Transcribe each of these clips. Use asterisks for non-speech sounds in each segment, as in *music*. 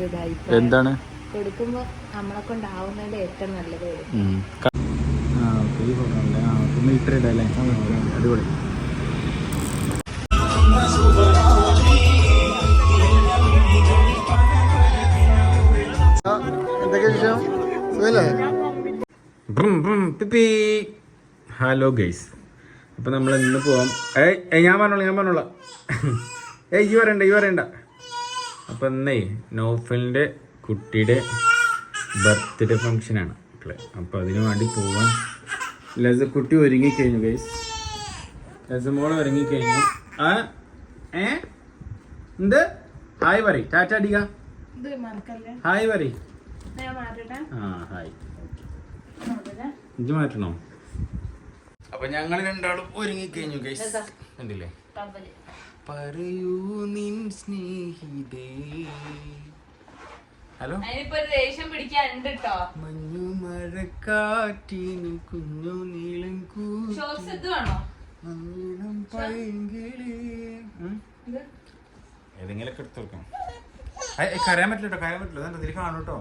ഒരു ഇതായി എന്താണ്? കൊടുക്കുമ്പോ നമ്മളെ ഏറ്റവും നല്ലത്. അടിപൊളി. എന്തൊക്കെ വിഷയം സുഖല്ലേ? Hello guys. അപ്പം നമ്മൾ ഇന്ന് പോവാം. ഏയ് ഞാൻ പറഞ്ഞോളാം ഞാൻ പറഞ്ഞോളാം. ഏയ് ഈ വരണ്ട ഈ പറയണ്ട അപ്പം എന്നേ നോഫലിന്റെ കുട്ടിയുടെ ബർത്ത്ഡേ ഫങ്ഷനാണ് മക്കളെ. അപ്പം അതിന് വേണ്ടി പോവാൻ ലസ കുട്ടി ഒരുങ്ങിക്കഴിഞ്ഞു ഗൈസ് ലസമോൾ ഒരുങ്ങിക്കഴിഞ്ഞു ആ ഏ? എന്ത്? ഹായ് പറയും. ടാറ്റ അടിക. ഇത് ഹായ് പറയും. ഇത് ആ ഹായ്. ഇഞ്ചി മാറ്റണോ? അപ്പൊ ഞങ്ങൾ രണ്ടാളും ഒരുങ്ങി കഴിഞ്ഞു ഗൈസ് കണ്ടില്ലേ? പറയൂ നിൻ സ്നേഹിതേ. ഹലോ? മഞ്ഞു മഴക്കാറ്റിന് കുഞ്ഞു നീളം കൂളം പൈങ്കിളി. ഏതെങ്കിലൊക്കെ എടുത്തു കൊടുക്കണം കരയാൻ പറ്റില്ല കേട്ടോ കരയാൻ പറ്റില്ല. അതെന്താ ഇതിൽ കാണും കേട്ടോ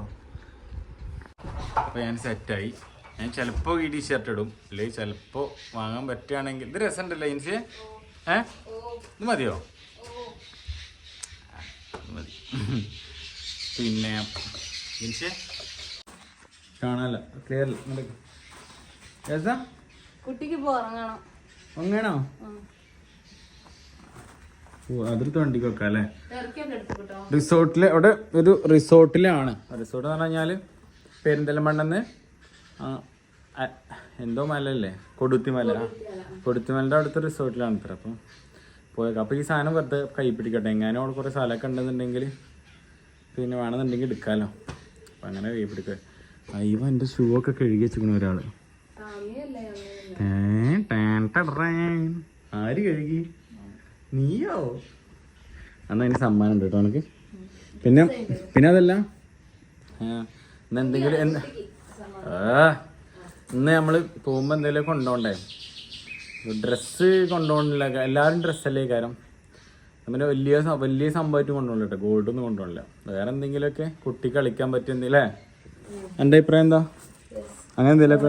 അപ്പൊ ഞാൻ സെറ്റായി. ഞാൻ ചിലപ്പോ ഈ ടീഷർട്ട് ഇടും. അല്ലെങ്കിൽ ചിലപ്പോ വാങ്ങാൻ പറ്റുകയാണെങ്കിൽ. ഇത് രസമുണ്ടല്ലോ ഇൻസി ഏ? ഇത് മതിയോ? മതി. പിന്നെ മീൻസ് കാണാല്ല ക്ലിയർ രസാ കുട്ടിക്ക് പോറങ്ങണം അങ്ങണോ അതിർത്ത് വണ്ടിക്ക് വെക്കാം അല്ലേ? റിസോർട്ടിൽ അവിടെ ഒരു റിസോർട്ടിലാണ്. റിസോർട്ട് എന്ന് പറഞ്ഞു കഴിഞ്ഞാൽ പെരിന്തൽമണ്ണെന്ന് എന്തോ മലല്ലേ കൊടുത്തിമല. കൊടുത്തിമലയുടെ അടുത്ത റിസോർട്ടിലാണ് ഇത്ര അപ്പം. പോയേക്കാം അപ്പോൾ ഈ സാധനം വെറുതെ കൈ പിടിക്കട്ടെ എങ്ങാനും അവിടെ കുറേ സ്ഥലമൊക്കെ ഉണ്ടെന്നുണ്ടെങ്കിൽ പിന്നെ വേണമെന്നുണ്ടെങ്കിൽ എടുക്കാമല്ലോ അപ്പം അങ്ങനെ കൈ പിടിക്കുക അയ്യോ എന്റെ ഷൂ ഒക്കെ കഴുകി വെച്ചിരിക്കണ ഒരാൾ ആര് കഴുകി? നീയോ? അന്ന് അതിന് സമ്മാനം ഉണ്ട് കേട്ടോ എനിക്ക് പിന്നെ പിന്നെ അതല്ല? എന്നെന്തെങ്കിലും എന്തെങ്കിലും എന്ത് ഇന്ന് നമ്മൾ പോകുമ്പോൾ എന്തെങ്കിലും കൊണ്ടുപോകണ്ടേ ഡ്രസ്സ് കൊണ്ടുപോകണില്ല എല്ലാവരും ഡ്രസ്സല്ലേ കാരം അങ്ങനെ വലിയ വലിയ സംഭവമായിട്ട് കൊണ്ടുപോകണില്ല കേട്ടോ ഗോൾഡ് ഒന്നും കൊണ്ടുപോകണില്ല വേറെ എന്തെങ്കിലുമൊക്കെ കുട്ടി കളിക്കാൻ പറ്റുന്നില്ലേ എന്റെ എന്റെ അഭിപ്രായം എന്താ? അങ്ങനെ എന്തെങ്കിലും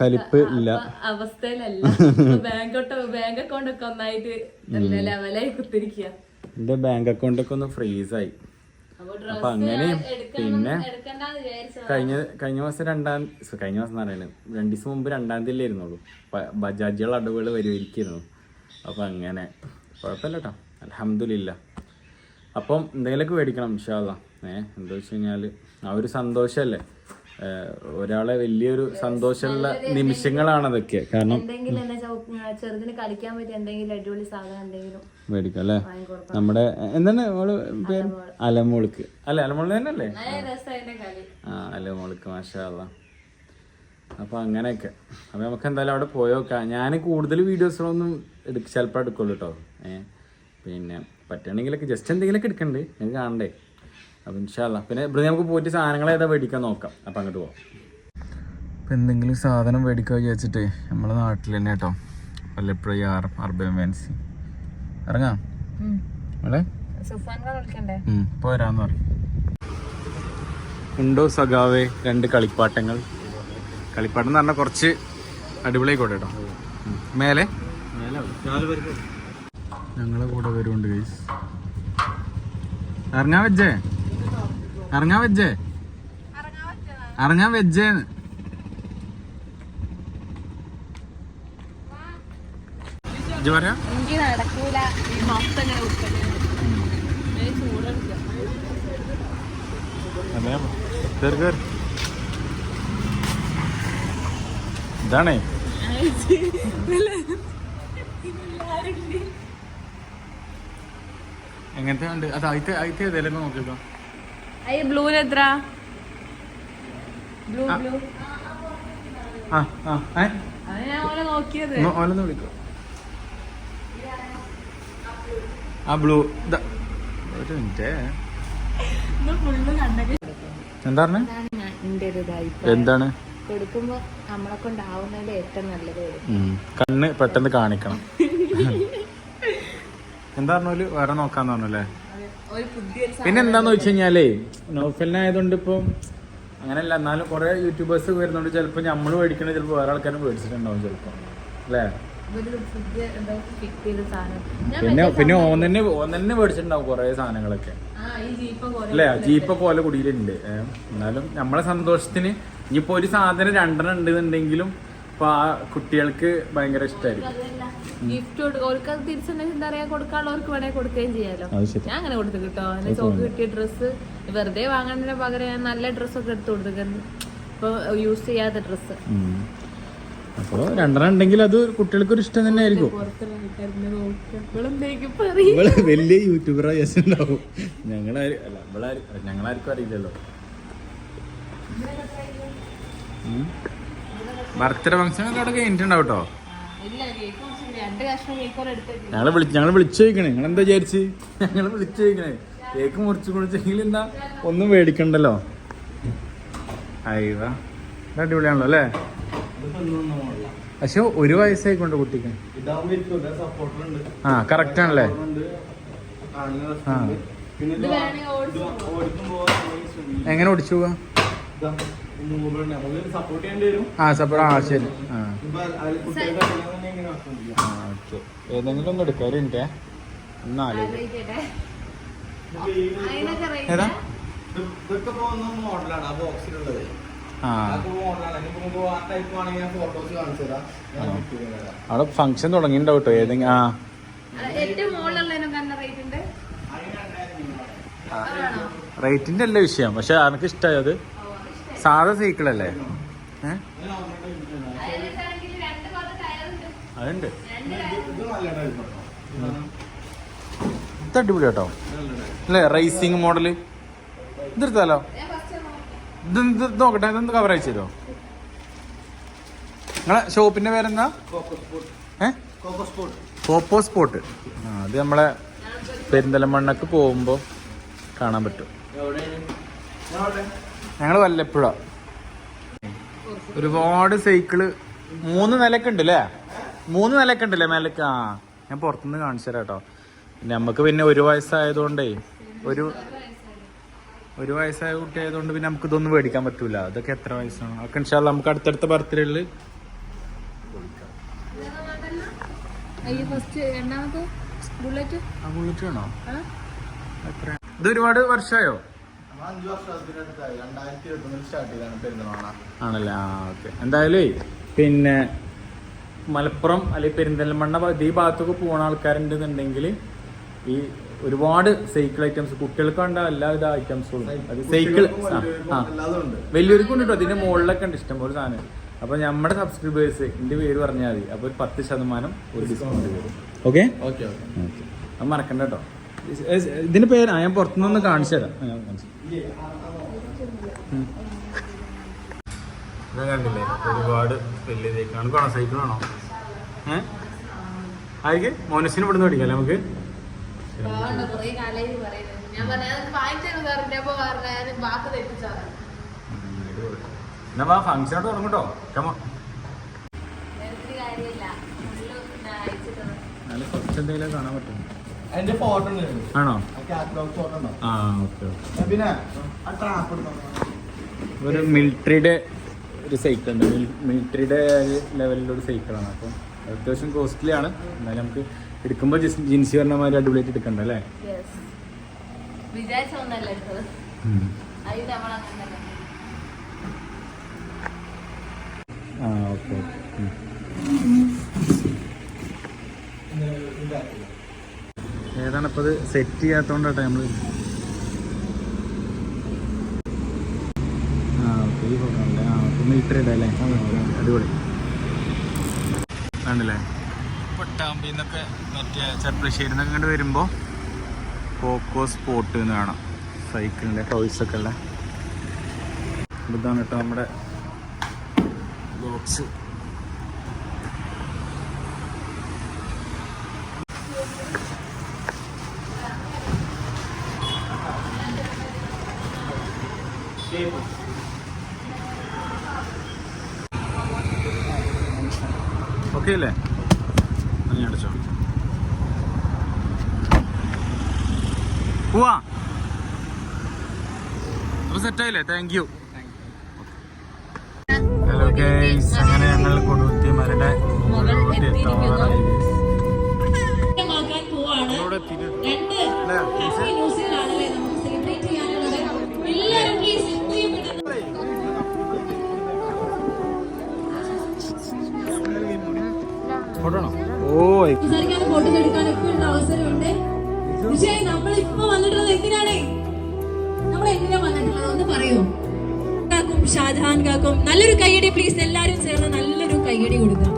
കലിപ്പ് ഇല്ല. അവസ്ഥയിലല്ല. ബാങ്ക് അക്കൗണ്ട് ഒക്കെ ഒന്നായിട്ട് എന്റെ ബാങ്ക് അക്കൗണ്ട് ഒക്കെ ഒന്ന് ഫ്രീസായി. അപ്പൊ അങ്ങനെ പിന്നെ കഴിഞ്ഞ കഴിഞ്ഞ മാസം രണ്ടാം കഴിഞ്ഞ മാസം പറയുന്നത് രണ്ടു ദിവസം മുമ്പ് രണ്ടാം തീയതി ആയിരുന്നുള്ളൂ ബജാജുകൾ അടവുകൾ വരുമായിരിക്കുന്നു. അപ്പൊ അങ്ങനെ കുഴപ്പമില്ല കേട്ടോ അലഹമില്ല അപ്പം എന്തെങ്കിലുമൊക്കെ മേടിക്കണം ഇൻഷാല്ല ഏഹ് എന്താ വെച്ച് കഴിഞ്ഞാൽ ആ ഒരു സന്തോഷമല്ലേ? ഒരാളെ വലിയൊരു സന്തോഷമുള്ള നിമിഷങ്ങളാണ് അതൊക്കെ. കാരണം ചെറുതിന് കളിക്കാൻ പറ്റിയ എന്തെങ്കിലും അടിപൊളി സാധനം എന്തെങ്കിലും മേടിക്കാം അല്ലേ? നമ്മുടെ എന്താണ് പേര്? അലമോൾക്ക്. അല്ല അലമോൾ തന്നെ അല്ലേ ആ അലമോൾക്ക് മാഷാള്ള അപ്പൊ അങ്ങനെയൊക്കെ. അപ്പൊ നമുക്ക് എന്തായാലും അവിടെ പോയോക്കാം ഞാൻ കൂടുതൽ വീഡിയോസുകളൊന്നും എടുക്ക ചിലപ്പോൾ എടുക്കുള്ളൂ കേട്ടോ ഏഹ് പിന്നെ പറ്റുകയാണെങ്കിലൊക്കെ ജസ്റ്റ് എന്തെങ്കിലുമൊക്കെ എടുക്കണ്ടേ. ഞങ്ങൾക്ക് കാണണ്ടേ? അപ്പോൾ ഇൻഷാല്ല പിന്നെ ഇവിടെ നമുക്ക് പോയിട്ട് സാധനങ്ങൾ ഏതാ മേടിക്കാൻ നോക്കാം. അപ്പം അങ്ങോട്ട് പോവാം. ഇപ്പം എന്തെങ്കിലും സാധനം മേടിക്കുക വിചാരിച്ചിട്ട് നമ്മളെ നാട്ടിൽ തന്നെ കേട്ടോ. വല്ലപ്പോഴും ആർ അർബൻ ഫാൻസി. ഇറങ്ങാം? അല്ലേ വരാന്ന് പറയും. ഉണ്ടോ സഖാവേ രണ്ട് കളിപ്പാട്ടങ്ങൾ? കളിപ്പാട്ടം എന്ന് പറഞ്ഞാൽ കുറച്ച് അടിപൊളിയായിക്കോട്ടെ കേട്ടോ. മേലെ? ഞങ്ങളെ കൂടെ വരുന്നുണ്ട് ഗൈസ് ഇറങ്ങാൻ വെച്ചേ. ഇറങ്ങാൻ ഇറങ്ങാൻ വെച്ചേ ഇജ്ജ് പറയാ എനിക്ക് നടക്കൂല. ഈ മൊത്തം ഇങ്ങനെ ഇതാണേ. എങ്ങനത്തെ ഉണ്ട് അത് അയത്തെ അയത്തെ ഏതെങ്കിലും നോക്കിക്കോ. അയ്യ ബ്ലൂന് എത്ര? Blue blue. ആ ആ ഏ? ഞാൻ നോക്കിയത്. വിളിക്കോ. ആ ബ്ലൂ ഒരു മിനിറ്റ്. എന്താ എന്താണ്? കൊടുക്കുമ്പോ നമ്മളെ കൊണ്ടാവുന്നതിൽ ഏറ്റവും നല്ലത് കണ്ണ് പെട്ടെന്ന് കാണിക്കണം. *laughs* എന്താ പറഞ്ഞാൽ? വേറെ നോക്കാന്ന് പറഞ്ഞല്ലേ? പിന്നെ എന്താന്ന് വെച്ച് കഴിഞ്ഞാലേ നോഫലിനായതുകൊണ്ട് ഇപ്പം അങ്ങനെയല്ല എന്നാലും കുറെ യൂട്യൂബേഴ്സ് വരുന്നുണ്ട്. ചിലപ്പോൾ നമ്മൾ മേടിക്കണ ചിലപ്പോൾ വേറെ ആൾക്കാരും മേടിച്ചിട്ടുണ്ടാവും ചിലപ്പോൾ അല്ലേ? പിന്നെ പിന്നെ ഓൻ തന്നെ ഓൻ തന്നെ മേടിച്ചിട്ടുണ്ടാവും കുറെ സാധനങ്ങളൊക്കെ. ആ ഈ ജീപ്പ് പോലെ അല്ലേ? ജീപ്പ പോലെ കുടിയിലുണ്ട്. എന്നാലും നമ്മളെ സന്തോഷത്തിന് ഇനിയിപ്പോ ഒരു സാധനം രണ്ടെണ്ണം ഉണ്ടെന്നുണ്ടെങ്കിലും ഇപ്പൊ ആ കുട്ടികൾക്ക് ഭയങ്കര ഇഷ്ടമായിരിക്കും ഗിഫ്റ്റ് കൊടുക്കുക അവർക്ക് അത് തിരിച്ചുണ്ടെങ്കിൽ എന്താ പറയാ കൊടുക്കാനുള്ളവർക്ക് വേണമെങ്കിൽ കൊടുക്കുകയും ചെയ്യാലോ. ഞാൻ അങ്ങനെ കൊടുത്തു കിട്ടോ. എന്നെ ചോക്ക് കിട്ടിയ ഡ്രസ്സ് വെറുതെ വാങ്ങുന്നതിന് പകരം ഞാൻ നല്ല ഡ്രസ്സൊക്കെ എടുത്ത് കൊടുത്തിട്ടുണ്ട് ഇപ്പൊ യൂസ് ചെയ്യാത്ത ഡ്രസ്സ്. അപ്പൊ രണ്ടെണ്ണം ഉണ്ടെങ്കിൽ അത് കുട്ടികൾക്ക് ഒരു ഇഷ്ടം തന്നെ ആയിരിക്കും. വലിയ യൂട്യൂബർ ഉണ്ടാവും ഞങ്ങളാരും അല്ല ഇവളാരും ഞങ്ങളാർക്കും അറിയില്ലല്ലോ. ബർത്ത്ഡേ ഫംഗ്ഷൻ ഒക്കെ അവിടെ കഴിഞ്ഞിട്ടുണ്ടാവും കേട്ടോ ഞങ്ങളെ വിളിച്ച് ഞങ്ങൾ വിളിച്ചു ചോദിക്കണേ നിങ്ങൾ എന്താ വിചാരിച്ച്? ഞങ്ങൾ വിളിച്ചു ചോദിക്കണേ കേക്ക് മുറിച്ച് കുടിച്ചെങ്കിൽ എന്താ? ഒന്നും മേടിക്കണ്ടല്ലോ. അയ്യോ അടിപൊളിയാണല്ലോ അല്ലേ? പക്ഷെ ഒരു വയസ്സായിക്കൊണ്ട് കുട്ടിക്ക്. ആ കറക്റ്റ് ആണല്ലേ? എങ്ങനെ ഓടിച്ചു പോവാ? ആ സപ്പറ ആ ശരി. ആ. ഓക്കെ. ഏതെങ്കിലും ഒന്ന് എടുക്കാം. ഒരു മിനിറ്റേ. ഒന്നാൽ ആലോചിക്കട്ടെ. ഇപ്പൊ ഈ അതിനൊക്കെ റേറ്റ്? ഏതാ? മോഡലാണ്. ആ ബോക്സിലുള്ളത്. അവിടെ ഫംഗ്ഷൻ തുടങ്ങിണ്ടോ കേട്ടോ ഏതെങ്കിലും ആ. റേറ്റിന്റെ അല്ല വിഷയം. പക്ഷെ എനിക്ക് ഇഷ്ടമായത് അത്? സാധാ സൈക്കിൾ അല്ലേ? അതുണ്ട്. അടിപൊളി കേട്ടോ. അല്ലേ റേസിംഗ് മോഡൽ ഇതെടുത്താലോ? ഇത് നോക്കട്ടെ ഇതെന്ത് കവർ അയച്ചു തരുമോ നിങ്ങളെ ഷോപ്പിന്റെ പേരെന്താ? കോപ്പോ സ്പോട്ട് അത് നമ്മളെ പെരിന്തലമണ്ണക്ക് പോകുമ്പോൾ കാണാൻ പറ്റും. ഞങ്ങൾ വല്ലപ്പുഴ. ഒരുപാട് സൈക്കിൾ. മൂന്ന് നിലയ്ക്ക് ഉണ്ട് അല്ലേ മൂന്ന് നിലയ്ക്ക് ഉണ്ടല്ലേ മേലക്ക്? ആ ഞാൻ പുറത്തുനിന്ന് കാണിച്ചു തരാം കേട്ടോ പിന്നെ നമുക്ക് പിന്നെ ഒരു വയസ്സായതുകൊണ്ടേ ഒരു ഒരു വയസ്സായ കുട്ടി ആയതുകൊണ്ട് പിന്നെ നമുക്ക് ഇതൊന്നും മേടിക്കാൻ പറ്റൂല. അതൊക്കെ എത്ര വയസ്സാണ്? അതൊക്കെ ഇൻഷാല്ല നമുക്ക് അടുത്തടുത്ത വേണോ? ഇത് ഒരുപാട് വർഷമായോ അഞ്ച് രണ്ടായിരത്തി സ്റ്റാർട്ട് ചെയ്താണ് പെരുന്തൽമണ്ണ. ആണല്ലേ? ആ ഓക്കെ. എന്തായാലും പിന്നെ മലപ്പുറം അല്ലെങ്കിൽ പെരിന്തൽമണ്ണ ഈ ഭാഗത്തൊക്കെ പോണ ആൾക്കാരുണ്ടെന്നുണ്ടെങ്കിൽ ഈ ഒരുപാട് സൈക്കിൾ ഐറ്റംസ് കുട്ടികൾക്ക് വേണ്ട എല്ലാവിധ ഐറ്റംസുകളും അത് സൈക്കിൾ വലിയൊരു കൊണ്ട് കേട്ടോ അതിന്റെ മുകളിലൊക്കെ ഉണ്ട് ഇഷ്ടംപോലെ സാധനം. അപ്പൊ നമ്മുടെ സബ്സ്ക്രൈബേഴ്സ് എന്റെ പേര് പറഞ്ഞാൽ മതി. അപ്പൊ ഒരു പത്ത് ശതമാനം ഒരു ഡിസ്കൗണ്ട് വരും. ഓക്കെ? ഓക്കെ അത് മറക്കണ്ട കേട്ടോ. ഇതിന്റെ പേര് ഞാൻ പുറത്തുനിന്ന് കാണിച്ചു തരാം. ഞാൻ കാണിച്ചു ഇത് കണ്ടില്ലേ? ഒരുപാട് വലിയ തേക്കാണ് കാണാം സൈക്കിൾ ആണോ? ഏഹ് ആയിക്ക് മോനസിന് ഇവിടുന്ന് പഠിക്കാം നമുക്ക്? എന്നാ വാ ഫംഗ്ഷനോട്ട് തുടങ്ങട്ടോ. കമോ നല്ല കുറച്ച് എന്തെങ്കിലും കാണാൻ പറ്റും. അതിന്റെ ഫോട്ടോ ആണോ? ആ ഓക്കെ പിന്നെ ഒരു മിലിറ്ററിയുടെ ഒരു സൈക്കിൾ ഉണ്ട്. മിലിറ്ററിയുടെ ലെവലിലൊരു സൈക്കിളാണ് അപ്പം അത്യാവശ്യം കോസ്റ്റ്ലി ആണ്. എന്നാലും നമുക്ക് എടുക്കുമ്പോൾ ജിൻസി പറഞ്ഞ മാതിരി അടിപൊളിയായിട്ട് എടുക്കണ്ട അല്ലേ? ആ ഓക്കെ ഓക്കെ. ഏതാണ് ഇപ്പോൾ സെറ്റ് ചെയ്യാത്തതുകൊണ്ടാട്ടെ നമ്മൾ ആ ഓക്കെ ഈ ഫോട്ടോ അല്ലേ ആ ഓക്കെ മിലിറ്ററിയുടെ അല്ലേ അടിപൊളി. കണ്ടില്ലേ? പട്ടാമ്പിൽ നിന്നൊക്കെ മറ്റേ ചെർപ്പളശ്ശേരി നിന്നൊക്കെ വരുമ്പോൾ കോക്കോ സ്പോട്ട് എന്ന് കാണാം. സൈക്കിളിന്റെ ടോയ്സൊക്കെ ഉള്ള. ഇതാണ് കേട്ടോ നമ്മുടെ ബോക്സ് ഓക്കെ അല്ലേ? അങ്ങനെ അടച്ചോ. പോവാ. അപ്പൊ സെറ്റായില്ലേ താങ്ക് യു ഹലോ ഗൈസ് അങ്ങനെ ഞങ്ങൾ കൊടുത്തി മരുടെ മുകളിലോട്ട് എത്താറായി രണ്ട് ഓ സംസാരിക്കാനും ഫോട്ടോ എടുക്കാനും ഒക്കെ ഉള്ള അവസരമുണ്ട്. പക്ഷേ നമ്മൾ ഇപ്പൊ വന്നിട്ടുള്ളത് എന്തിനാണ്? നമ്മൾ എന്തിനാ വന്നിട്ടുള്ളത്? ഒന്ന് പറയൂ. കാക്കും ഷാജഹാൻ കാക്കും നല്ലൊരു കൈയടി പ്ലീസ് എല്ലാരും ചേർന്ന് നല്ലൊരു കൈയടി കൊടുക്കാം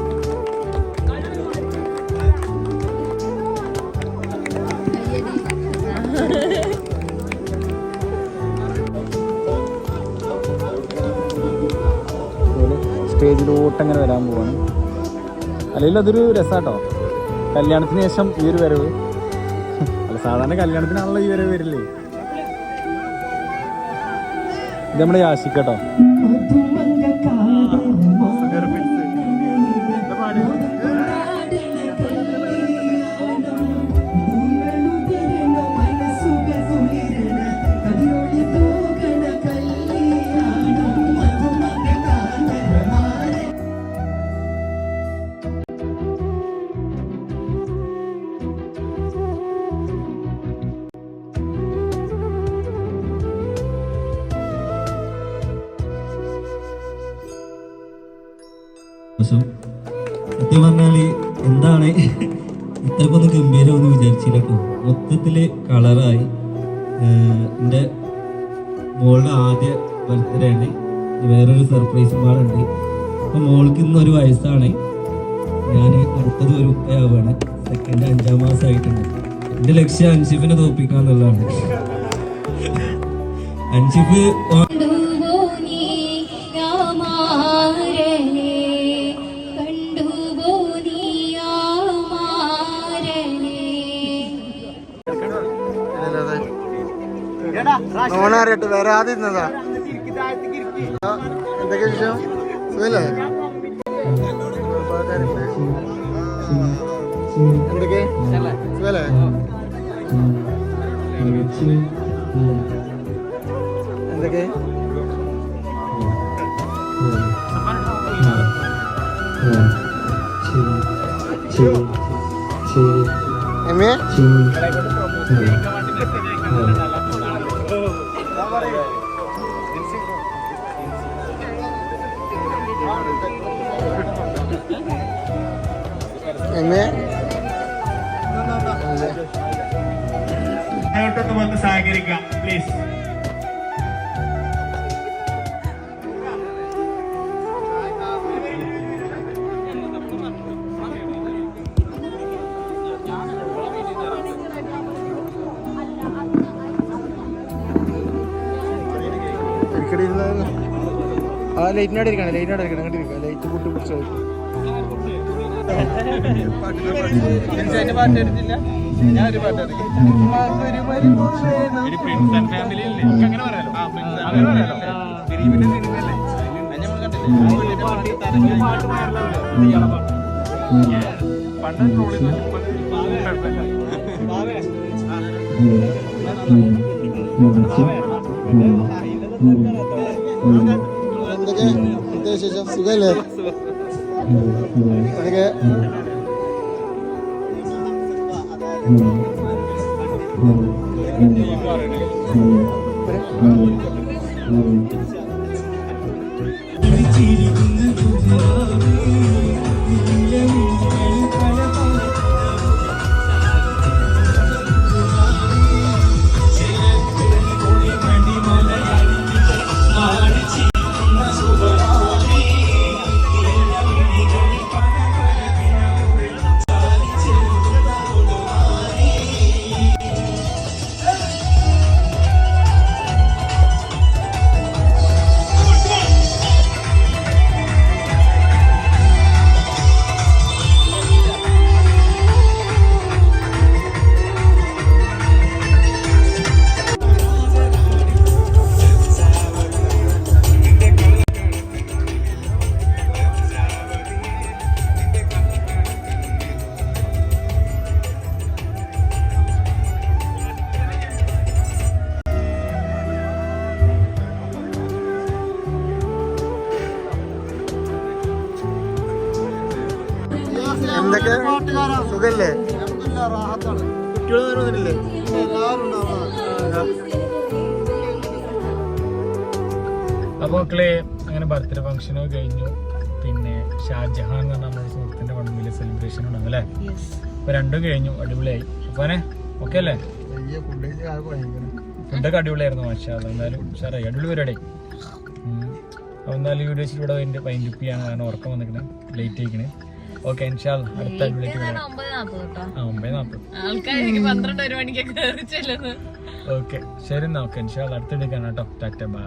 സ്റ്റേജിലോട്ട് അങ്ങനെ വരാൻ പോവാണ്. അല്ലെങ്കിൽ അതൊരു രസാട്ടോ. കല്യാണത്തിന് ശേഷം ഈ ഒരു വരവ്. അല്ല സാധാരണ കല്യാണത്തിനാണല്ലോ ഈ വരവ് വരില്ലേ ഇത് നമ്മുടെ യാശിക്കട്ടോ വേറൊരു അപ്പം മോൾക്ക് ഇന്ന് ഒരു വയസ്സാണ്. ഞാൻ അടുത്തത് ഒരു ഉപ്പയാവാണ് സെക്കൻഡ് അഞ്ചാം മാസമായിട്ടുണ്ട് എന്റെ ലക്ഷ്യം അൻഷിഫിനെ തോപ്പിക്കുക എന്നുള്ളതാണ്. അൻഷിഫ് ഓ- കണ്ടുപോനി എന്തൊക്കെ വിഷയം സുഖല്ലേ? എന്തൊക്കെ? സുഖല്ലേ? എന്തൊക്കെ? എമ്മേ വന്ന് സഹകരിക്കാം പ്ലീസ് ആ ലൈറ്റിനോട് ഇരിക്കണം ലൈറ്റിനോട് ഇരിക്കണം. ലൈറ്റ് കൂട്ടി ലൈറ്റ് പൊട്ടി പിടിച്ചോ എന്തൊക്കെ എന്താ വിശേഷം സുഖല്ലേ എനിക്ക് ചിരി അങ്ങനെ ബർത്ത്ഡേ ഫംഗ്ഷനോ കഴിഞ്ഞു. പിന്നെ ഷാജഹാൻ എന്ന് പറഞ്ഞ നമ്മുടെ സുഹൃത്തിന്റെ വണ്ടിയിലെ സെലിബ്രേഷൻ ഉണ്ടാവും അല്ലേ? അപ്പൊ രണ്ടും കഴിഞ്ഞു അടിപൊളിയായി. അപ്പോനെ ഓക്കെ അല്ലേ? ഫുഡൊക്കെ അടിപൊളിയായിരുന്നു മാഷാ. എന്തായാലും ഉഷാറായി. അടിപൊളി പരിപാടി. അപ്പൊ എന്തായാലും ഈ വീഡിയോ ഇവിടെ വൈൻഡപ്പ് ചെയ്യാണ് കാരണം ഉറക്കം വന്നിക്കണേ ലേറ്റ് ആയിക്കണേ. ഓക്കെ ഇൻഷാൽ അടുത്ത ഓക്കെ ശരി എന്നാ. ഓക്കെ ഇൻഷാൽ അടുത്തെടുക്കാണ് കേട്ടോ. ടാറ്റ ബൈ